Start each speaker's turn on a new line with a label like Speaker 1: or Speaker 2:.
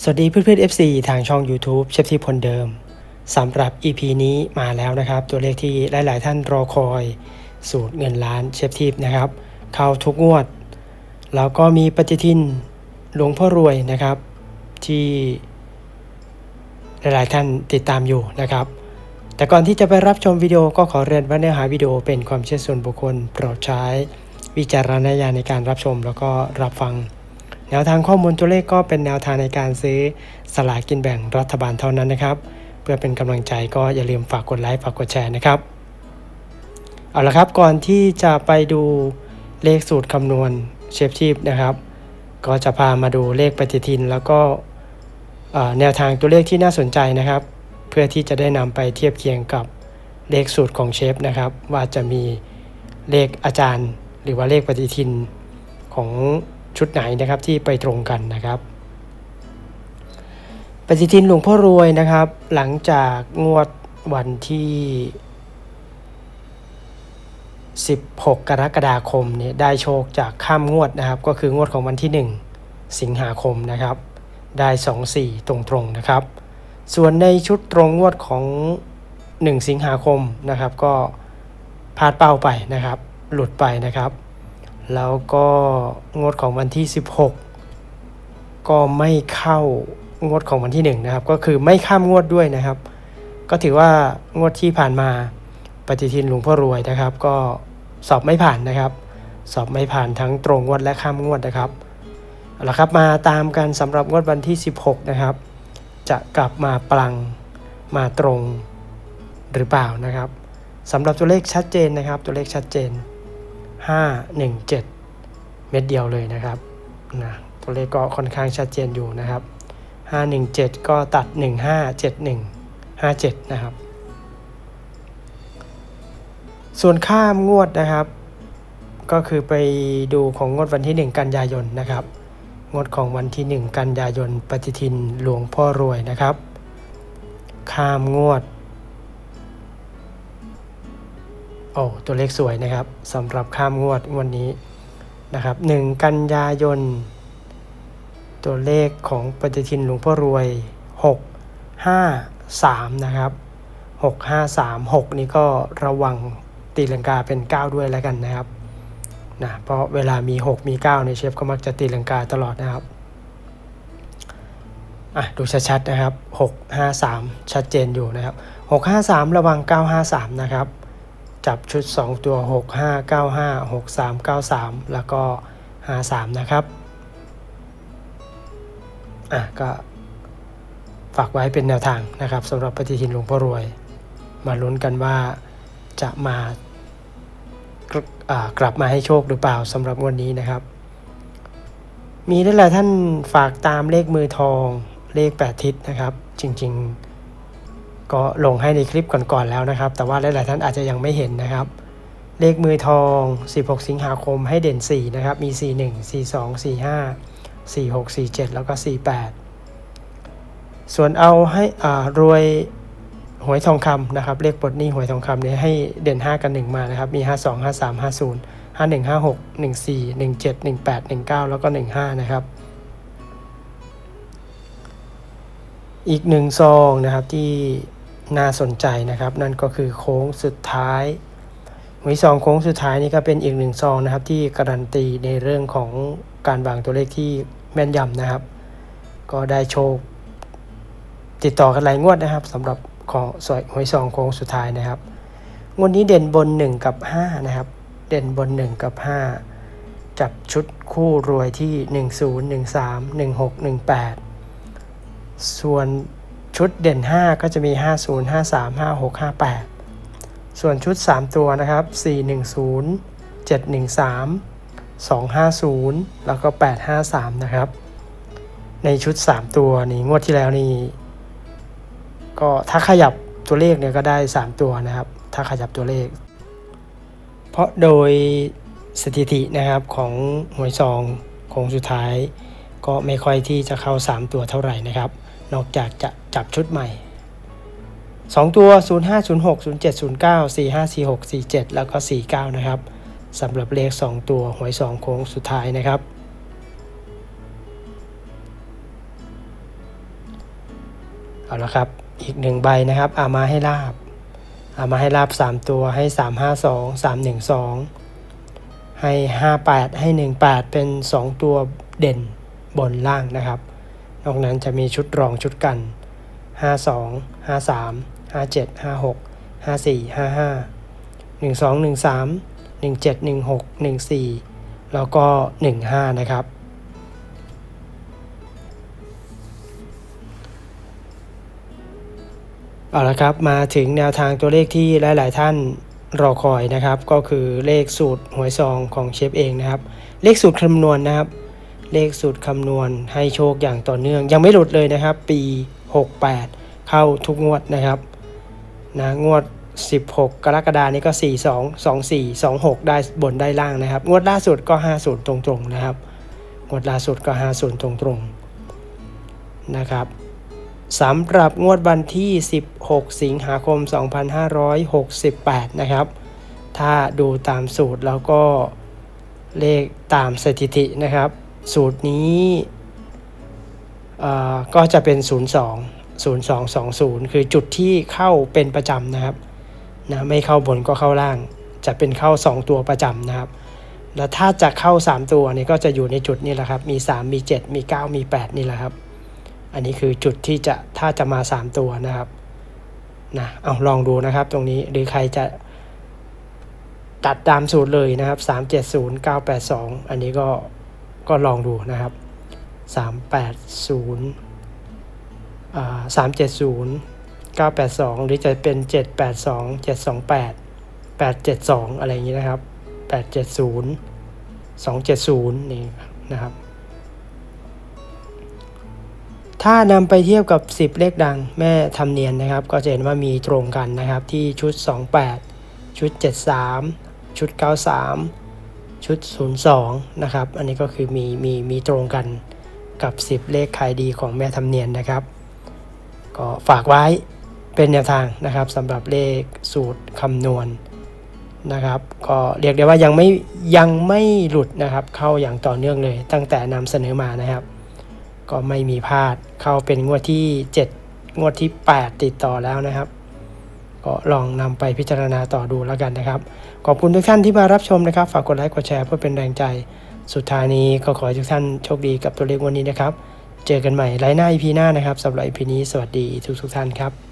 Speaker 1: สวัสดีเพื่อนๆ FC ทางช่อง YouTube เชฟที่พลเดิมสำหรับ EP นี้มาแล้วนะครับ ตัวเลขที่หลาย ๆ ท่านรอคอย สูตรเงินล้านเชฟทิพนะครับ เข้าทุกงวด แล้วก็มีปฏิทินหลวงพ่อรวยนะครับ ที่หลาย ๆ ท่านติดตามอยู่นะครับ แต่ก่อนที่จะไปรับชมวิดีโอก็ขอเรียนว่าเนื้อหาวิดีโอเป็นความเชื่อส่วนบุคคลโปรดใช้ วิจารณญาณในการรับชมแล้วก็รับฟัง แนวทางข้อมูลตัวเลขก็เป็นแนวทางในการซื้อสลากินแบ่งรัฐบาลเท่านั้นนะครับ เพื่อเป็นกำลังใจก็อย่าลืมฝากกดไลค์ฝากกดแชร์นะครับ เอาละครับก่อนที่จะไปดูเลขสูตรคำนวณเชฟชีพนะครับ ก็จะพามาดูเลขปฏิทิน แล้วก็แนวทางตัวเลขที่น่าสนใจนะครับ เพื่อที่จะได้นำไปเทียบเคียงกับเลขสูตรของเชฟนะครับ ว่าจะมีเลขอาจารย์ หรือว่าเลขปฏิทินของ ชุดไหนนะครับที่ไปตรงกันนะครับ ปฏิทินหลวงพ่อรวยนะครับ หลังจากงวดวันที่ 16 กรกฎาคมเนี่ยได้โชคจากข้ามงวดนะครับ ก็คืองวดของวันที่ 1 สิงหาคมนะครับ ได้ 2 4 ตรงๆนะครับ ส่วนในชุดตรงงวดของ 1 สิงหาคมนะครับก็พลาดเป้าไปนะครับ หลุดไปนะครับ แล้วก็งวดของวันที่ 16 ก็ไม่เข้างวดของวันที่ 1 นะครับ ก็คือไม่ข้ามงวดด้วยนะครับ ก็ถือว่างวดที่ผ่านมาปฏิทินหลวงพ่อรวยนะครับ ก็สอบไม่ผ่านนะครับ สอบไม่ผ่านทั้งตรงงวดและข้ามงวดนะครับเอาละครับมาตามกันสำหรับงวดวันที่ 16 นะครับ จะกลับมาปลังมาตรงหรือเปล่านะครับสำหรับตัวเลขชัดเจนนะครับ ตัวเลขชัดเจน 517 เม็ดเดียวเลยนะครับนะตัวเลขก็ค่อนข้างชัดเจนอยู่นะครับ 517 ก็ตัด 1571 57 นะครับ ส่วนข้ามงวดนะครับ ก็คือไปดูของงวดวันที่ 1 กันยายนนะครับ งวดของวันที่ 1 กันยายนปฏิทินหลวงพ่อรวยนะครับ ข้ามงวด โอ้ตัวเลขสวยนะครับสำหรับข้ามงวดวันนี้นะครับ1กันยายน ตัวเลขของปฏิทินหลวงพ่อรวย 6 5 3 นะครับ 6 5 3 6 นี่ก็ระวังตีลังกาเป็น 9 ด้วยแล้วกันนะครับนะเพราะเวลามี 6 มี9ในยเชฟก็มักจะตีลังกาตลอดนะครับอะดูชัดๆนะครับ 6 5 3 ชัดเจนอยู่นะครับ 6 5 3 ระวัง 9 5 3 นะครับ จับชุด 2 ตัว 6 5 9 5 6 3 9 3 แล้วก็ 5 3 นะครับ อะ ก็ฝากไว้เป็นแนวทางนะครับสำหรับปฏิทินหลวงพ่อรวย มาลุ้นกันว่าจะมากลับมาให้โชคหรือเปล่าสำหรับวันนี้นะครับ มีหลายๆท่านฝากตามเลขมือทองเลข8ทิศนะครับ จริง ๆ ก็ลงให้ในคลิปก่อนๆแล้วนะครับ แต่ว่าหลายๆท่านอาจจะยังไม่เห็นนะครับ เลขมือทอง 16 สิงหาคมให้เด่น 4 นะครับ มี 41 42 45 46 47 แล้วก็ 48 ส่วนเอาให้รวยหวยทองคำนะครับ เลขปลดหนี้หวยทองคำเนี่ยให้เด่น 5 กัน1มานะครับ มี 52 53 50 51 56 14 17 18 19 แล้วก็ 15 นะครับอีกหนึ่งซองนะครับที่ น่าสนใจนะครับ นั่นก็คือโค้งสุดท้ายหวยซองโค้งสุดท้ายนี่ก็เป็นอีกหนึ่งซองนะครับ ที่การันตีในเรื่องของการวางตัวเลขที่แม่นยำนะครับ ก็ได้โชค ติดต่อกันหลายงวดนะครับสำหรับของสวยหวยซองโค้งสุดท้ายนะครับงวดนี้เด่นบน 1 กับ 5 นะครับ เด่นบน 1 กับ 5 จับชุดคู่รวยที่ 10 13 16 18 ส่วน ชุดเด่น 5 ก็จะมี 50 53 56 58 ส่วนชุด 3 ตัวนะครับ 410 713 250 แล้วก็ 853 นะครับ ในชุด 3 ตัวนี้งวดที่แล้วนี่ก็ถ้าขยับตัวเลขเนี่ยก็ได้ 3 ตัวนะครับ ถ้าขยับตัวเลข เพราะโดยสถิตินะครับของหวยซองโค้งสุดท้าย ก็ไม่ค่อยที่จะเข้า 3 ตัวเท่าไหร่นะครับ นอกจากจะ จับชุดใหม่ 2 ตัว 0506 0709 4546 47 แล้วก็ 49 นะครับสำหรับเลข 2 ตัวหวย 2 โค้งสุดท้ายนะครับ เอาละครับ อีกหนึ่งใบนะครับ เอามาให้ลาบ เอามาให้ลาบสามตัวให้สามห้าสองสามหนึ่งสองให้ห้าแปดให้หนึ่งแปดเป็นสองตัวเด่นบนล่างนะครับ นอกนั้นจะมีชุดรองชุดกัน ห้าสองห้าสามห้าเจ็ดห้าหกห้าสี่ห้าห้าหนึ่งสองหนึ่งสามหนึ่งเจ็ดหนึ่งหกหนึ่งสี่แล้วก็หนึ่งห้านะครับ เอาละครับมาถึงแนวทางตัวเลขที่หลาย ๆ ท่านรอคอยนะครับ ก็คือเลขสูตรหวยซองของเชฟเองนะครับ เลขสูตรคำนวณนะครับเลขสูตรคำนวณให้โชคอย่างต่อเนื่อง ยังไม่หลุดเลยนะครับ ปี 68 เข้าทุกงวดนะครับนะงวด 16 กรกฎานี้ก็ 42 24 26 ได้บนได้ล่างนะครับ งวดล่าสุดก็ 50 ตรงๆนะครับ งวดล่าสุดก็ 50 ตรงๆนะครับสำหรับงวดวันที่ 16 สิงหาคม 2568 นะครับ ถ้าดูตามสูตรแล้วก็เลขตามสถิตินะครับ สูตรนี้ ก็จะเป็น 02 0220 คือจุดที่เข้าเป็นประจำนะครับนะไม่เข้าบนก็เข้าล่าง จะเป็นเข้า 2 ตัวประจำนะครับ แล้วถ้าจะเข้า 3 ตัวนี่ก็จะอยู่ในจุดนี้แหละครับ มี 3 มี 7 มี 9 มี 8 นี่แหละครับ อันนี้คือจุดที่จะถ้าจะมา 3 ตัวนะครับนะเอาลองดูนะครับตรงนี้หรือใครจะตัดตามสูตรเลยนะครับ 370 982 อันนี้ก็ก็ลองดูนะครับ 380อ่า370 982 หรือจะเป็น 782 728 872 อะไรอย่างนี้นะครับ 870 270 นี่นะครับ ถ้านำไปเทียบกับ 10 เลขดังแม่ทำเนียนนะครับ ก็จะเห็นว่ามีตรงกันนะครับที่ชุด 28 ชุด 73 ชุด 93 ชุด 02 นะครับ อันนี้ก็คือมีมีมีตรงกัน กับ 10 เลขขายดีของแม่ทำเนียนนะครับ ก็ฝากไว้เป็นแนวทางนะครับสำหรับเลขสูตรคำนวณนะครับ ก็เรียกได้ว่ายังไม่ยังไม่หลุดนะครับ เข้าอย่างต่อเนื่องเลย ตั้งแต่นำเสนอมานะครับ ก็ไม่มีพลาดเข้าเป็นงวดที่ 7 งวดที่ 8 ติดต่อแล้วนะครับ ก็ลองนำไปพิจารณาต่อดูแล้วกันนะครับ ขอบคุณทุกท่านที่มารับชมนะครับ ฝากกดไลค์กดแชร์เพื่อเป็นแรงใจ สุดท้ายนี้ก็ขอให้ทุกท่านโชคดีกับตัวเลขวันนี้นะครับ เจอกันใหม่ไลน์หน้าอีพีหน้านะครับสำหรับอีพีนี้สวัสดีทุกทุกท่านครับ